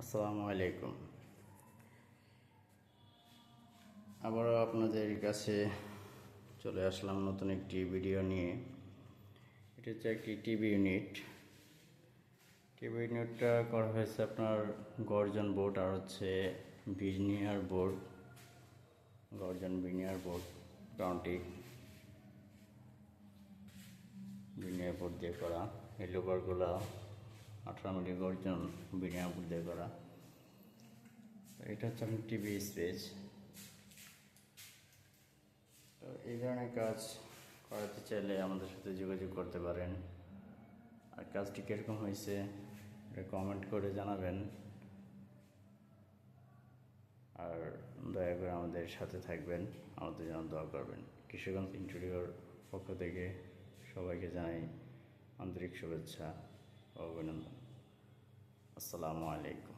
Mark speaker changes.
Speaker 1: আসসালামু আলাইকুম। আবারও আপনাদের কাছে চলে আসলাম নতুন একটি ভিডিও নিয়ে। এটা হচ্ছে একটি টিভি ইউনিট। টিভি ইউনিটটা করা হয়েছে আপনার গর্জন বোর্ড আর হচ্ছে বিজনিয়ার বোর্ড। গর্জন বিনিয়ার বোর্ড কাউন্টি বিনিয়ার বোর্ড দিয়ে করা। এই লোকারগুলো আঠারো গর্জন বোর্ড দিয়ে করা। এটা হচ্ছে আপনার টিভি স্পেস তো এই ধরনের কাজ করাতে চাইলে আমাদের সাথে যোগাযোগ করতে পারেন। আর কাজটি কীরকম হয়েছে, এটা কমেন্ট করে জানাবেন। আর দয়া করে আমাদের সাথে থাকবেন, আমাদের জন্য দোয়া করবেন। কিশোরগঞ্জ ইন্টেরিয়র পক্ষ থেকে সবাইকে জানাই আন্তরিক শুভেচ্ছা ও অভিনন্দন। আসসালামু আলাইকুম।